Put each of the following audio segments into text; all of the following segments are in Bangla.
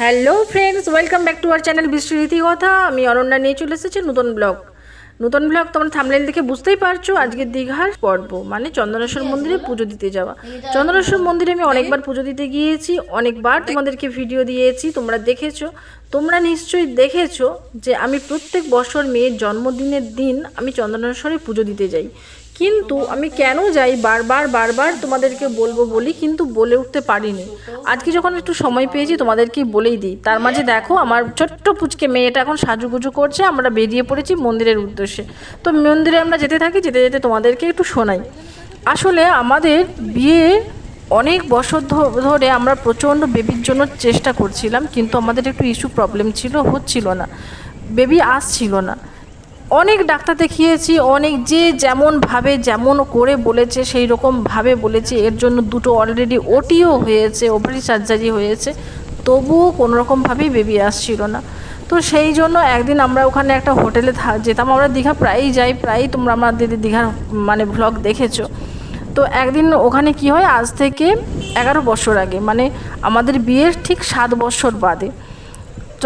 Hello friends welcome back to our channel বৃষ্টিরীতি কথা আমি অনন্যা নিয়ে চলে এসেছি নতুন ব্লগ নতুন ব্লগ তোমরা থামলেন দেখে বুঝতেই পারছ, আজকে দীঘার পর্ব মানে চন্দনেশ্বর মন্দিরে পুজো দিতে যাওয়া। চন্দনেশ্বর মন্দিরে আমি অনেকবার পুজো দিতে গিয়েছি, অনেকবার তোমাদেরকে ভিডিও দিয়েছি, তোমরা দেখেছ। তোমরা নিশ্চয়ই দেখেছ যে আমি প্রত্যেক বছর মেয়ের জন্মদিনের দিন আমি চন্দনেশ্বরে পুজো দিতে যাই। কিন্তু আমি কেন যাই বারবার বারবার তোমাদেরকে বলব বলি কিন্তু বলে উঠতে পারিনি। আজকে যখন একটু সময় পেয়েছি তোমাদেরকে বলেই দিই। তার মাঝে দেখো আমার ছোট্ট পুচকে মেয়েটা এখন সাজুগুজু করছে, আমরা বেরিয়ে পড়েছি মন্দিরের উদ্দেশ্যে। তো মন্দিরে আমরা যেতে থাকি, যেতে যেতে তোমাদেরকে একটু শোনাই। আসলে আমাদের বিয়ে অনেক বছর ধরে আমরা প্রচণ্ড বেবির জন্য চেষ্টা করছিলাম, কিন্তু আমাদের একটু ইস্যু প্রবলেম ছিল, হচ্ছিল না। বেবি আসছিল না। অনেক ডাক্তার দেখিয়েছি, অনেক যে যেমন ভাবে যেমন করে বলেছে সেই রকম ভাবে বলেছে। এর জন্য দুটো অলরেডি ওটিও হয়েছে ওভারি সার্জারি হয়েছে। তবুও কোনো রকমভাবেই বেবি আসছিল না। তো সেই জন্য একদিন আমরা ওখানে একটা হোটেলে যেতাম। আমরা দীঘা প্রায়ই যাই, প্রায়ই তোমরা আমাদের দীঘার মানে ভ্লগ দেখেছ। তো একদিন ওখানে কি হয়, আজ থেকে এগারো বছর আগে মানে আমাদের বিয়ের ঠিক সাত বছর বাদে।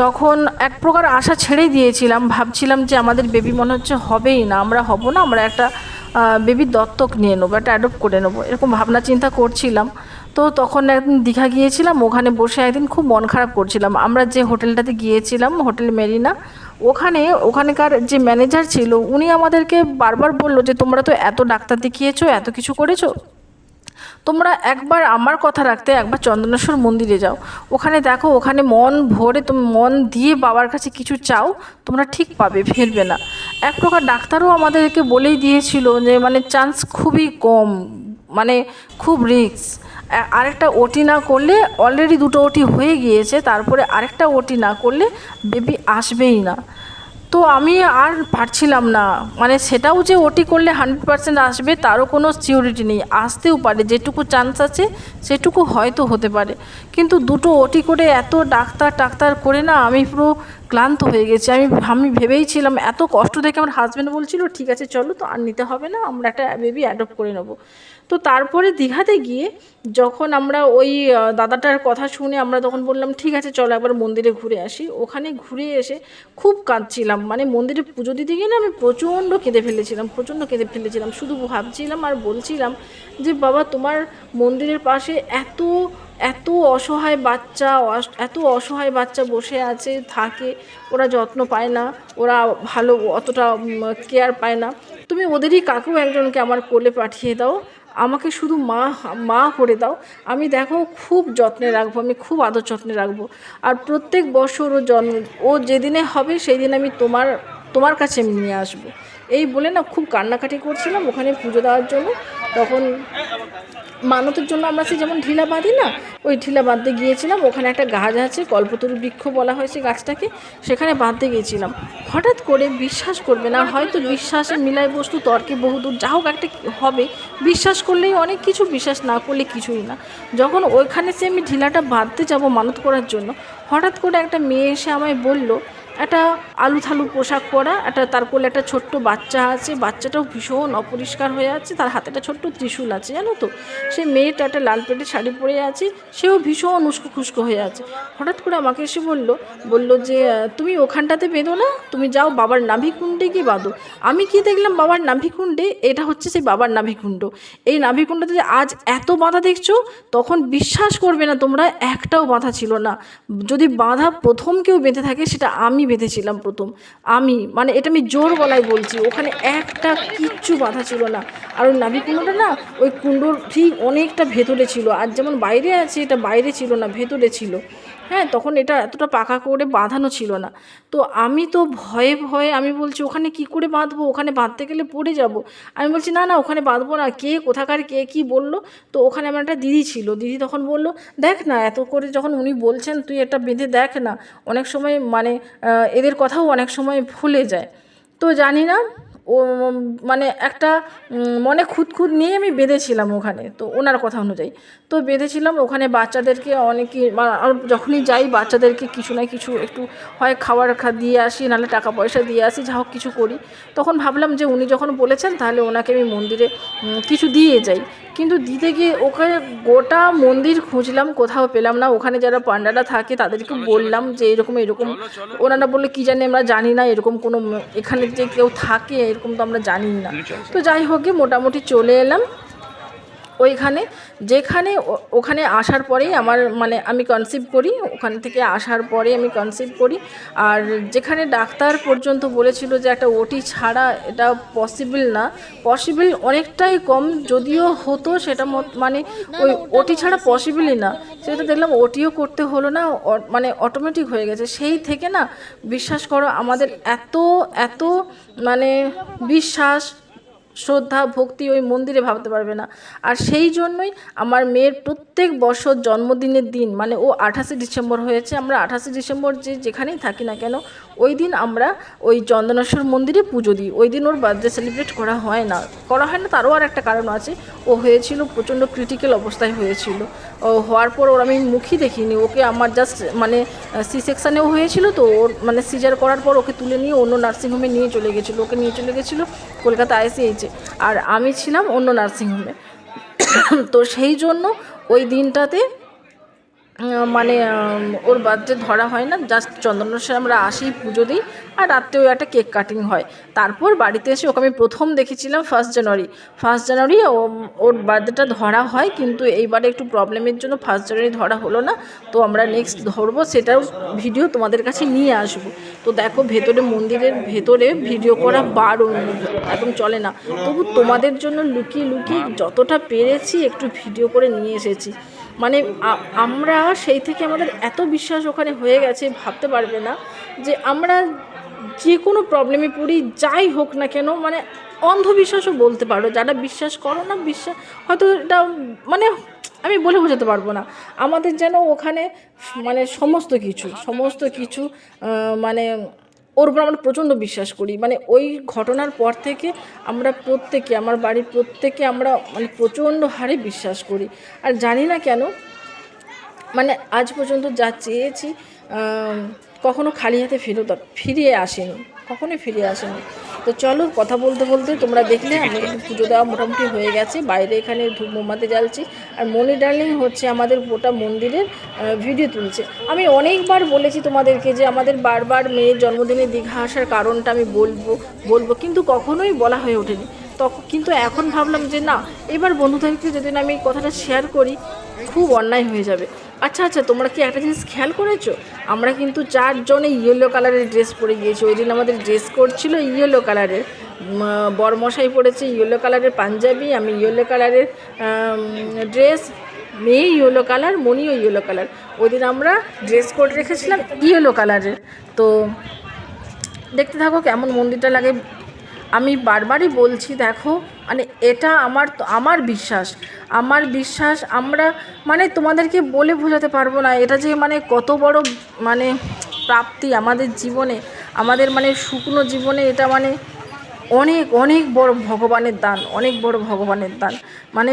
তখন এক প্রকার আশা ছেড়েই দিয়েছিলাম। ভাবছিলাম যে আমাদের বেবি মনে হচ্ছে হবেই না, আমরা হব না, আমরা একটা বেবি দত্তক নিয়ে নেব, একটা অ্যাডপ্ট করে নেব, এরকম ভাবনা চিন্তা করছিলাম। তো তখন একদিন দীঘা গিয়েছিলাম, ওখানে বসে একদিন খুব মন খারাপ করছিলাম। আমরা যে হোটেলটাতে গিয়েছিলাম, হোটেল মেরিনা, ওখানে, ওখানকার যে ম্যানেজার ছিল, উনি আমাদেরকে বারবার বলল যে, তোমরা তো এত ডাক্তার দেখিয়েছো, এত কিছু করেছ? তোমরা একবার আমার কথা রাখতে একবার চন্দনেশ্বর মন্দিরে যাও। ওখানে দেখো, ওখানে মন ভরে তুমি মন দিয়ে বাবার কাছে কিছু চাও, তোমরা ঠিক পাবে, ফেলবে না। এক প্রকার ডাক্তারও আমাদেরকে বলেই দিয়েছিল যে মানে চান্স খুবই কম মানে খুব রিস্ক আরেকটা ওটি না করলে অলরেডি দুটো ওটি হয়ে গিয়েছে, তারপরে আরেকটা ওটি না করলে বেবি আসবেই না। তো আমি আর পারছিলাম না। মানে সেটাও যে ওটি করলে হান্ড্রেড পার্সেন্ট আসবে, তারও কোনো সিওরিটি নেই। আসতেও পারে, যেটুকু চান্স আছে, সেটুকু হয়তো হতে পারে। কিন্তু দুটো ওটি করে এত ডাক্তার টাক্তার করে না, আমি পুরো ক্লান্ত হয়ে গেছি। আমি আমি ভেবেই ছিলাম এত কষ্ট দেখে আমার হাজব্যান্ড বলছিল, ঠিক আছে, চলো তো, আর নিতে হবে না, আমরা একটা বেবি অ্যাডপ্ট করে নেব। তো তারপরে দীঘাতে গিয়ে যখন আমরা ওই দাদাটার কথা শুনে আমরা তখন বললাম, ঠিক আছে, চলো একবার মন্দিরে ঘুরে আসি। ওখানে ঘুরে এসে খুব কাঁদছিলাম। মানে মন্দিরে পুজো দিতে গিয়ে না আমি প্রচণ্ড কেঁদে ফেলেছিলাম, প্রচণ্ড কেঁদে ফেলেছিলাম। শুধু ভাবছিলাম আর বলছিলাম যে, বাবা, তোমার মন্দিরের পাশে এত এত অসহায় বাচ্চা এত অসহায় বাচ্চা বসে আছে, থাকে, ওরা যত্ন পায় না, ওরা ভালো অতটা কেয়ার পায় না। তুমি ওদেরই কাকেও একজনকে আমার কোলে পাঠিয়ে দাও আমাকে শুধু মা মা করে দাও। আমি দেখো খুব যত্নে রাখব, আমি খুব আদর যত্নে রাখব। আর প্রত্যেক বছর ও জন্ম ও যেদিনে হবে সেই দিন আমি তোমার তোমার কাছে নিয়ে আসব। এই বলে না খুব কান্নাকাটি করছিলাম ওখানে পুজো দেওয়ার জন্য। তখন মানতের জন্য আমরা সেই যেমন ঢিলা বাঁধি না, ওই ঢিলা বাঁধতে গিয়েছিলাম, ওখানে একটা গাছ আছে, কল্পতরু বৃক্ষ বলা হয়েছে গাছটাকে, সেখানে বাঁধতে গিয়েছিলাম। হঠাৎ করে বিশ্বাস করবে না, হয়তো বিশ্বাসে মিলায় বস্তু তর্কে বহুদূর, যা হোক একটা হবে, বিশ্বাস করলেই অনেক কিছু, বিশ্বাস না করলে কিছুই না। যখন ওইখানে সে আমি ঢিলাটা বাঁধতে যাব মানত করার জন্য, হঠাৎ করে একটা মেয়ে এসে আমায় বলল একটা আলু থালু পোশাক পরা, একটা তার কোলে একটা ছোট্ট বাচ্চা আছে, বাচ্চাটাও ভীষণ অপরিষ্কার হয়ে আছে, তার হাতে একটা ছোট্ট ত্রিশূল আছে, জানো তো? সে মেয়েটা একটা লাল পেটের শাড়ি পরে আছে, সেও ভীষণ উস্কো খুস্কো হয়ে আছে। হঠাৎ করে আমাকে এসে বলল বলল যে তুমি ওখানটাতে বেঁধো না, তুমি যাও বাবার নাভিকুণ্ডে গিয়ে বাঁধো। আমি কি দেখলাম বাবার নাভিকুণ্ডে? এটা হচ্ছে সেই বাবার নাভিকুণ্ড। এই নাভিকুণ্ডতে যে আজ এত বাঁধা দেখছ, তখন বিশ্বাস করবে না তোমরা, একটাও বাঁধা ছিল না। যদি বাঁধা প্রথম কেউ বেঁধে থাকে, সেটা আমি বেঁধেছিলাম প্রথম। আমি মানে এটা আমি জোর গলায় বলছি, ওখানে একটা কিচ্ছু বাধা ছিল না। আর ওই নাভি কুণ্ডটা না, ওই কুণ্ডর ঠিক অনেকটা ভেতরে ছিল। আর যেমন বাইরে আছে, এটা বাইরে ছিল না, ভেতরে ছিল। হ্যাঁ তখন এটা এতটা পাকা করে বাঁধানো ছিল না। তো আমি তো ভয়ে ভয়ে আমি বলছি, ওখানে কি করে বাঁধবো? ওখানে বাঁধতে গেলে পড়ে যাব। আমি বলছি, না না, ওখানে বাঁধবো না। কে, কোথাকার কে কি বলল? তো ওখানে আমার একটা দিদি ছিল। দিদি তখন বলল, দেখ না, এত করে যখন উনি বলছেন, তুই এটা বেঁধে দেখ না। অনেক সময় মানে এদের কথাও অনেক সময় ভুলে যায়। তো জানি না ও মানে একটা মনে খুঁত খুঁত নিয়ে আমি বেঁধেছিলাম ওখানে, তো ওনার কথা অনুযায়ী। তো বেঁধেছিলাম, ওখানে বাচ্চাদেরকে অনেকে যখনই যাই, বাচ্চাদেরকে কিছু না কিছু একটু হয় খাবার দিয়ে আসি, নাহলে টাকা পয়সা দিয়ে আসি, যা হোক কিছু করি। তখন ভাবলাম যে উনি যখন বলেছেন, তাহলে ওনাকে আমি মন্দিরে কিছু দিয়ে যাই। কিন্তু দিতে গিয়ে ওখানে গোটা মন্দির খুঁজলাম কোথাও পেলাম না। ওখানে যারা পান্ডারা থাকে তাদেরকে বললাম যে এরকম এরকম। ওনারা বলল কী জানি আমরা জানি না এরকম কোনো এখানে যে কেউ থাকে এরকম তো আমরা জানি না। তো যাই হোক মোটামুটি চলে এলাম। ওইখানে যেখানে ওখানে আসার পরেই আমার মানে আমি কনসিভ করি ওখান থেকে আসার পরে আমি কনসিভ করি। আর যেখানে ডাক্তার পর্যন্ত বলেছিল যে একটা ওটি ছাড়া এটা পসিবল না পসিবল অনেকটাই কম যদিও হতো সেটা মানে ওই ওটি ছাড়া পসিবলই না। সেটা দেখলাম ওটিও করতে হলো না মানে অটোমেটিক হয়ে গেছে। সেই থেকে না বিশ্বাস করো আমাদের এত এত মানে বিশ্বাস শ্রদ্ধা, ভক্তি ওই মন্দিরে ভাবতে পারবে না। আর সেই জন্যই আমার মেয়ের প্রত্যেক বছর জন্মদিনের দিন মানে ও আঠাশে ডিসেম্বর হয়েছে, আমরা আঠাশে ডিসেম্বর যে যেখানেই থাকি না কেন, ওই দিন আমরা ওই চন্দনেশ্বর মন্দিরে পুজো দিই। ওই দিন ওর বার্থডে সেলিব্রেট করা হয় না। করা হয় না, তারও আর একটা কারণ আছে। ও হয়েছিল, প্রচণ্ড ক্রিটিক্যাল অবস্থায় হয়েছিল। ও হওয়ার পর ওর আমি মুখই দেখিনি। ওকে আমার জাস্ট মানে সি সেকশানেও হয়েছিল তো, ওর মানে সিজার করার পর ওকে তুলে নিয়ে অন্য নার্সিংহোমে নিয়ে চলে গেছিল। ওকে নিয়ে চলে গেছিল কলকাতা আইসিএইচে আর আমি ছিলাম অন্য নার্সিংহোমে। তো সেই জন্য ওই দিনটাতে মানে ওর বার্থডে ধরা হয় না জাস্ট চন্দনেশ্বরে আমরা আসি, পুজো দিই, আর রাত্রেও একটা কেক কাটিং হয়। তারপর বাড়িতে এসে ওকে আমি প্রথম দেখেছিলাম ফার্স্ট জানুয়ারি ফার্স্ট জানুয়ারি ওর বার্থডেটা ধরা হয়, কিন্তু এইবারে একটু প্রবলেমের জন্য ফার্স্ট জানুয়ারি ধরা হলো না। তো আমরা নেক্সট ধরবো, সেটাও ভিডিও তোমাদের কাছে নিয়ে আসব। তো দেখো, ভেতরে মন্দিরের ভেতরে ভিডিও করা বারণ, একদম চলে না। তবু তোমাদের জন্য লুকিয়ে লুকিয়ে যতটা পেরেছি, একটু ভিডিও করে নিয়ে এসেছি। মানে আমরা সেই থেকে আমাদের এত বিশ্বাস ওখানে হয়ে গেছে, ভাবতে পারবে না যে আমরা যে কোনো প্রবলেমে পড়ি, যাই হোক না কেন মানে অন্ধবিশ্বাসও বলতে পারো। যারা বিশ্বাস করো না, বিশ্বাস, হয়তো এটা মানে আমি বলে বোঝাতে পারব না। আমাদের যেন ওখানে মানে সমস্ত কিছু সমস্ত কিছু মানে ওর উপর আমরা প্রচণ্ড বিশ্বাস করি। মানে ওই ঘটনার পর থেকে আমরা প্রত্যেকে, আমার বাড়ির প্রত্যেকে আমরা মানে প্রচণ্ড হারে বিশ্বাস করি। আর জানি না কেন মানে আজ পর্যন্ত যা চেয়েছি কখনো খালি হাতে ফেরত, ফিরিয়ে আসেনি, কখনোই ফিরিয়ে আসেনি। তো চলো কথা বলতে বলতে তোমরা দেখলে আমাদের পুজো দেওয়া মোটামুটি হয়ে গেছে। বাইরে এখানে ধূপ মোমবাতি জ্বালছি। আর মনি ডার্লিং হচ্ছে আমাদের গোটা মন্দিরের ভিডিও তুলছে। আমি অনেকবার বলেছি তোমাদেরকে যে আমাদের বারবার মেয়ের জন্মদিনে দীঘা আসার কারণটা আমি বলব বলব। কিন্তু কখনোই বলা হয়ে ওঠেনি। তখন কিন্তু এখন ভাবলাম যে না, এবার বন্ধুদেরকে যদি আমি এই কথাটা শেয়ার করি, খুব অন্যায় হয়ে যাবে। আচ্ছা আচ্ছা তোমরা কি একটা জিনিস খেয়াল করেছ? আমরা কিন্তু চারজনে ইয়েলো কালারের ড্রেস পরে গিয়েছি। ওই দিন আমাদের ড্রেস কোড ছিল ইয়েলো কালারের বরমশাই পরেছে ইয়েলো কালারের পাঞ্জাবি, আমি ইয়েলো কালারের ড্রেস মেয়ে ইয়েলো কালার মনিও ইয়েলো কালার ওই দিন আমরা ড্রেস কোড রেখেছিলাম ইয়েলো কালারের তো দেখতে থাকো কেমন মন্দিরটা লাগে। আমি বারবারই বলছি, দেখো মানে এটা আমার আমার বিশ্বাস। আমার বিশ্বাস আমরা মানে তোমাদেরকে বলে বোঝাতে পারব না, এটা যে মানে কত বড় মানে প্রাপ্তি আমাদের জীবনে, আমাদের মানে শুকনো জীবনে এটা মানে অনেক অনেক বড় ভগবানের দান, অনেক বড় ভগবানের দান। মানে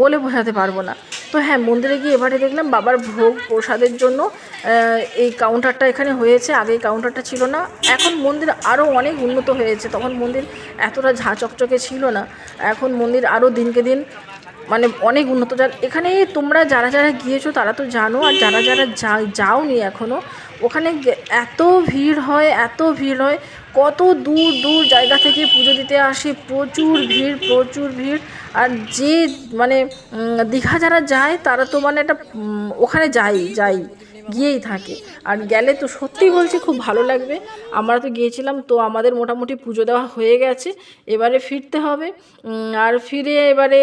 বলে বোঝাতে পারব না। তো হ্যাঁ মন্দিরে গিয়ে এবারে দেখলাম বাবার ভোগ প্রসাদের জন্য এই কাউন্টারটা এখানে হয়েছে। আগে কাউন্টারটা ছিল না। এখন মন্দির আরও অনেক উন্নত হয়েছে। তখন মন্দির এতটা ঝাঁ চকচকে ছিল না। এখন মন্দির আরও দিনকে দিন মানে অনেক উন্নত। যার, এখানে তোমরা যারা যারা গিয়েছো তারা তো জানো। আর যারা যারা যাওনি এখনও ওখানে এত ভিড় হয়, এত ভিড় হয়, কত দূর দূর জায়গা থেকে পুজো দিতে আসে, প্রচুর ভিড় প্রচুর ভিড়। আর যে মানে দীঘা যারা যায়, তারা তো মানে একটা ওখানে যাই যাই, গিয়েই থাকে। আর গেলে তো সত্যিই বলছি খুব ভালো লাগবে। আমরা তো গিয়েছিলাম, তো আমাদের মোটামুটি পুজো দেওয়া হয়ে গেছে। এবারে ফিরতে হবে। আর ফিরে এবারে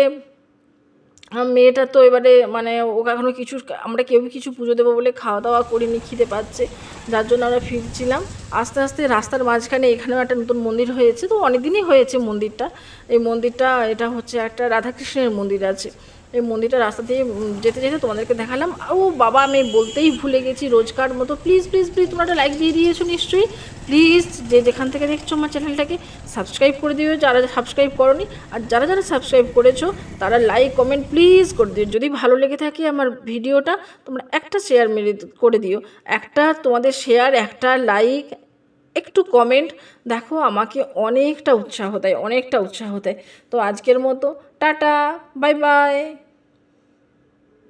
মেয়েটা তো এবারে মানে ও এখনও কিছু আমরা কেউ কিছু পুজো দেবো বলে খাওয়া দাওয়া করিনি, খিদে পাচ্ছে, যার জন্য আমরা ফিরছিলাম। আস্তে আস্তে রাস্তার মাঝখানে এখানেও একটা নতুন মন্দির হয়েছে, তো অনেক দিনই হয়েছে মন্দিরটা। এই মন্দিরটা, এটা হচ্ছে একটা রাধাকৃষ্ণের মন্দির আছে। এই মন্দিরটা রাস্তা দিয়ে যেতে যেতে তোমাদেরকে দেখালাম। ও বাবা, আমি বলতেই ভুলে গেছি রোজকার মতো। প্লিজ প্লিজ প্লিজ তোমরা একটা লাইক দিয়ে দিয়েছ নিশ্চয়ই। প্লিজ যে যেখান থেকে দেখছ আমার চ্যানেলটাকে সাবস্ক্রাইব করে দিও, যারা সাবস্ক্রাইব করনি। আর যারা যারা সাবস্ক্রাইব করেছ, তারা লাইক কমেন্ট প্লিজ করে দিও। যদি ভালো লেগে থাকে আমার ভিডিওটা, তোমরা একটা শেয়ার মেরে করে দিও। একটা তোমাদের শেয়ার একটা লাইক একটু কমেন্ট দেখো, আমাকে অনেকটা উৎসাহ দেয়, অনেকটা উৎসাহ দেয়। তো আজকের মতো, টাটা বাই বাই